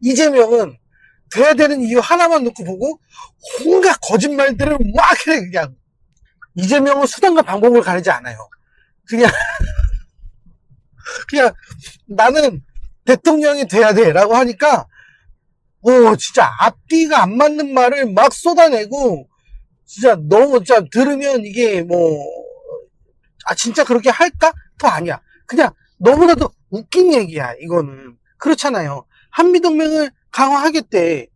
이재명은 돼야 되는 이유 하나만 놓고 보고 온갖 거짓말들을 막 해, 그냥. 이재명은 수단과 방법을 가리지 않아요. 그냥, 그냥 나는 대통령이 돼야 돼 라고 하니까, 오, 진짜 앞뒤가 안 맞는 말을 막 쏟아내고, 진짜 너무 진짜 들으면 이게 뭐, 아, 진짜 그렇게 할까? 또 아니야. 그냥 너무나도 웃긴 얘기야, 이거는. 그렇잖아요. 한미동맹을 강화하겠대.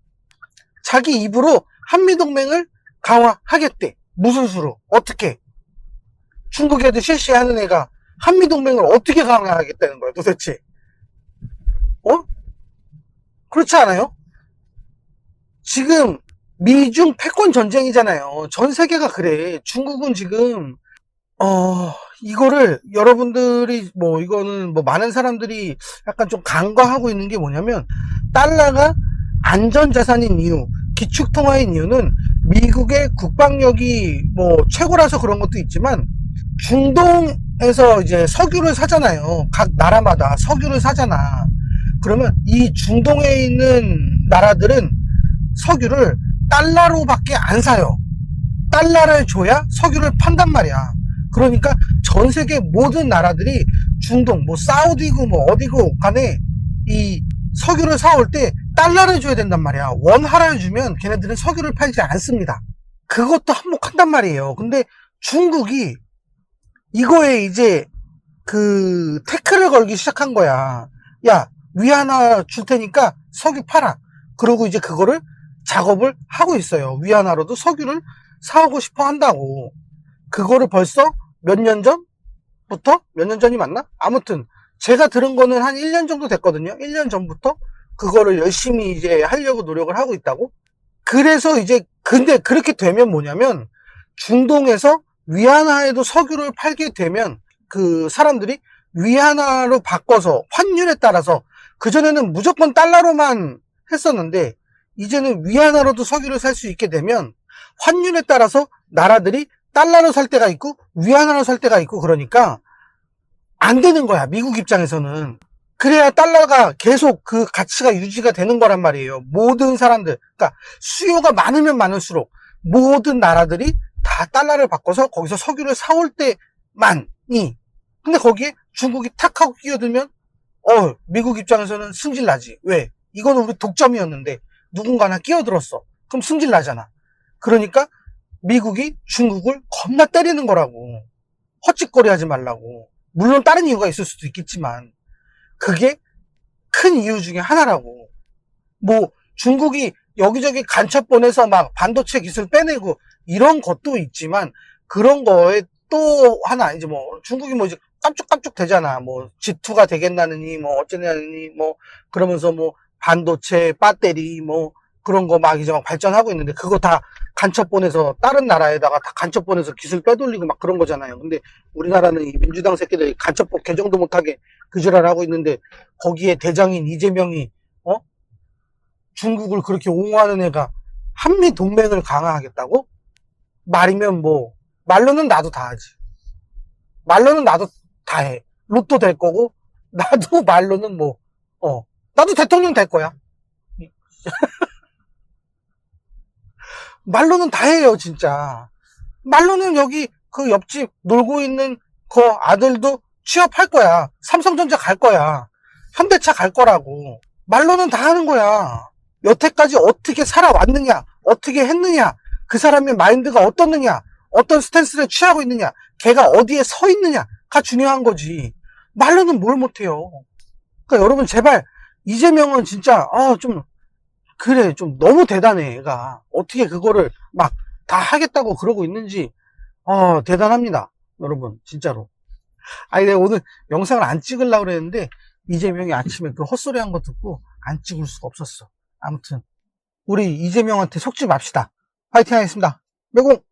자기 입으로 한미동맹을 강화하겠대. 무슨 수로? 어떻게? 중국에도 실시하는 애가 한미동맹을 어떻게 강화하겠다는 거야, 도대체? 어? 그렇지 않아요? 지금 미중 패권 전쟁이잖아요. 전 세계가 그래. 중국은 지금 어 이거를 여러분들이 뭐 이거는 뭐 많은 사람들이 약간 좀 간과하고 있는 게 뭐냐면 달러가 안전자산인 이유, 기축통화인 이유는 미국의 국방력이 뭐 최고라서 그런 것도 있지만 중동에서 이제 석유를 사잖아요. 각 나라마다 석유를 사잖아. 그러면 이 중동에 있는 나라들은 석유를 달러로밖에 안 사요. 달러를 줘야 석유를 판단 말이야. 그러니까 전 세계 모든 나라들이 중동, 뭐 사우디고 뭐 어디고 간에 이 석유를 사올 때 달러를 줘야 된단 말이야. 원화를 주면 걔네들은 석유를 팔지 않습니다. 그것도 한몫한단 말이에요. 근데 중국이 이거에 이제 그 태클을 걸기 시작한 거야. 야, 위안화 줄 테니까 석유 팔아. 그러고 이제 그거를 작업을 하고 있어요. 위안화로도 석유를 사오고 싶어 한다고. 그거를 벌써 몇 년 전부터? 몇 년 전이 맞나? 아무튼 제가 들은 거는 한 1년 정도 됐거든요. 1년 전부터 그거를 열심히 이제 하려고 노력을 하고 있다고. 그래서 이제 근데 그렇게 되면 뭐냐면 중동에서 위안화에도 석유를 팔게 되면 그 사람들이 위안화로 바꿔서 환율에 따라서 그전에는 무조건 달러로만 했었는데 이제는 위안화로도 석유를 살 수 있게 되면 환율에 따라서 나라들이 달러로 살 때가 있고 위안화로 살 때가 있고 그러니까 안 되는 거야. 미국 입장에서는. 그래야 달러가 계속 그 가치가 유지가 되는 거란 말이에요. 모든 사람들. 그러니까 수요가 많으면 많을수록 모든 나라들이 다 달러를 바꿔서 거기서 석유를 사올 때만이. 근데 거기에 중국이 탁 하고 끼어들면 어, 미국 입장에서는 승질 나지. 왜? 이거는 우리 독점이었는데 누군가나 끼어들었어. 그럼 승질 나잖아. 그러니까 미국이 중국을 겁나 때리는 거라고. 헛짓거리 하지 말라고. 물론 다른 이유가 있을 수도 있겠지만, 그게 큰 이유 중에 하나라고. 뭐, 중국이 여기저기 간첩 보내서 막 반도체 기술 빼내고 이런 것도 있지만, 그런 거에 또 하나, 이제 뭐, 중국이 뭐 이제 깜짝깜짝 되잖아. 뭐, G2가 되겠나느니, 뭐, 어쩌냐느니, 뭐, 그러면서 뭐, 반도체, 배터리, 뭐, 그런 거 막 이제 막 발전하고 있는데, 그거 다 간첩 보내서 다른 나라에다가 다 간첩 보내서 기술 빼돌리고 막 그런 거잖아요. 근데 우리나라는 이 민주당 새끼들이 간첩법 개정도 못하게 그지랄 하고 있는데 거기에 대장인 이재명이 어 중국을 그렇게 옹호하는 애가 한미 동맹을 강화하겠다고 말이면 뭐 말로는 나도 다 하지. 말로는 나도 다 해. 로또 될 거고 나도 말로는 뭐 어 나도 대통령 될 거야. 말로는 다 해요, 진짜. 말로는 여기 그 옆집 놀고 있는 그 아들도 취업할 거야. 삼성전자 갈 거야. 현대차 갈 거라고. 말로는 다 하는 거야. 여태까지 어떻게 살아왔느냐, 어떻게 했느냐, 그 사람의 마인드가 어떻느냐, 어떤 스탠스를 취하고 있느냐, 걔가 어디에 서 있느냐가 중요한 거지. 말로는 뭘 못해요. 그러니까 여러분 제발 이재명은 진짜 아, 좀 그래, 좀 너무 대단해, 얘가. 어떻게 그거를 막 다 하겠다고 그러고 있는지, 어, 대단합니다. 여러분, 진짜로. 아니, 내가 오늘 영상을 안 찍으려고 그랬는데, 이재명이 아침에 그 헛소리 한 거 듣고 안 찍을 수가 없었어. 아무튼, 우리 이재명한테 속지 맙시다. 화이팅 하겠습니다. 매공!